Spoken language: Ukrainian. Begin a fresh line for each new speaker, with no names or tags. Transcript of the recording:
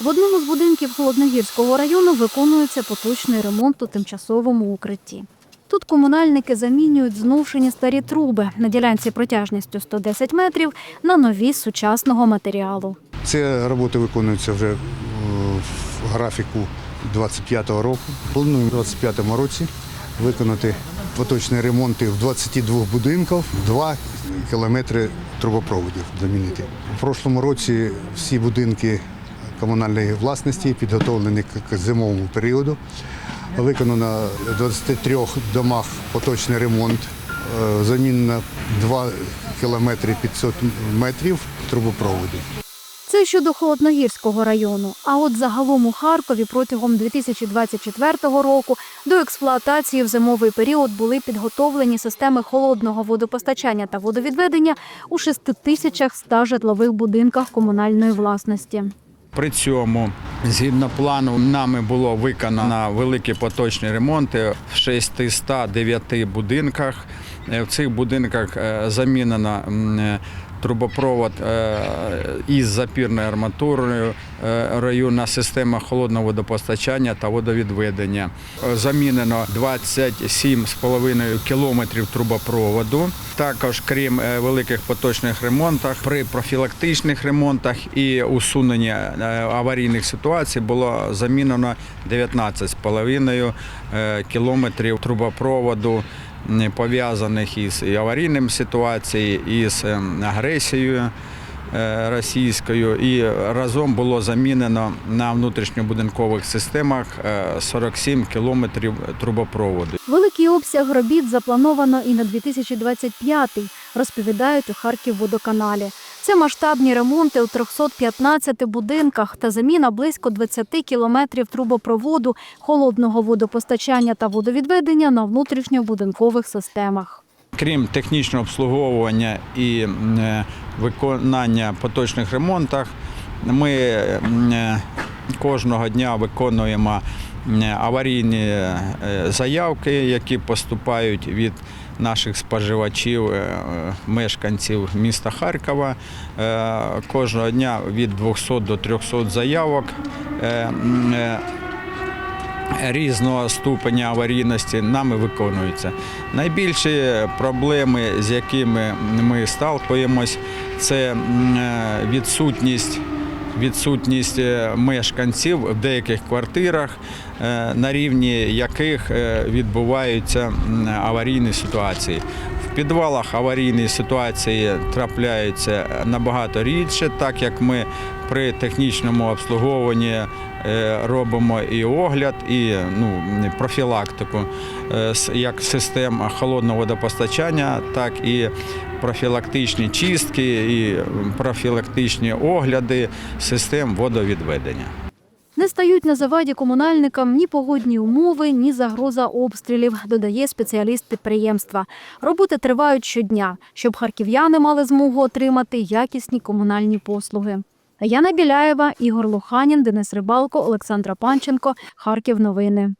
В одному з будинків Холодногірського району виконується поточний ремонт у тимчасовому укритті. Тут комунальники замінюють зношені старі труби на ділянці протяжністю 110 метрів на нові сучасного матеріалу.
Це роботи виконуються вже е, в графіку 25-го року. Плануємо у 25-му році виконати поточні ремонти в 22 будинках, 2 кілометри трубопроводів замінити. У прошлому році всі будинки комунальної власності підготовлені к- зимовому періоду. Виконано в 23 домах поточний ремонт. Е, Замінено 2 кілометри 500 метрів трубопроводів.
Це щодо Холодногірського району. А от загалом у Харкові протягом 2024 року до експлуатації в зимовий період були підготовлені системи холодного водопостачання та водовідведення у 6100 житлових будинках комунальної власності.
При цьому, згідно плану, нами було виконано великі поточні ремонти в 609 будинках. Е, В цих будинках е, замінено е, трубопровод е, із запірною арматурою, е, районна система холодного водопостачання та водовідведення. Замінено 27,5 кілометрів трубопроводу. Також, крім е, великих поточних ремонтів, при профілактичних ремонтах і усуненні аварійних ситуацій було замінено 19,5 е, кілометрів трубопроводу пов'язаних із аварійним ситуацією, із ем, агресією е, російською. І разом було замінено на внутрішньобудинкових системах е, 47 кілометрів трубопроводу.
Великий обсяг робіт заплановано і на 2025-й, розповідають у Харківводоканалі. Це масштабні ремонти у 315 будинках та заміна близько 20 кілометрів трубопроводу, холодного водопостачання та водовідведення на внутрішньобудинкових системах.
Крім технічного обслуговування і е, виконання поточних ремонтів, ми е, кожного дня виконуємо аварійні е, заявки, які поступають від наших споживачів, е, мешканців міста Харкова. Е, Кожного дня від 200 до 300 заявок. Е, різного ступеня аварійності нами виконуються. Найбільші проблеми, з якими ми сталкуємось, це відсутність. Відсутність мешканців в деяких квартирах, на рівні яких е, відбуваються аварійні ситуації. В підвалах аварійні ситуації трапляються набагато рідше, так як ми при технічному обслуговуванні е, робимо і огляд, і ну, профілактику е, як систем холодного водопостачання, так і профілактичні чистки, і профілактичні огляди систем водовідведення.
Не стають на заваді комунальникам ні погодні умови, ні загроза обстрілів, додає спеціаліст підприємства. Роботи тривають щодня, щоб харків'яни мали змогу отримати якісні комунальні послуги. Яна Біляєва, Ігор Луханін, Денис Рибалко, Олександра Панченко, Харків. Новини.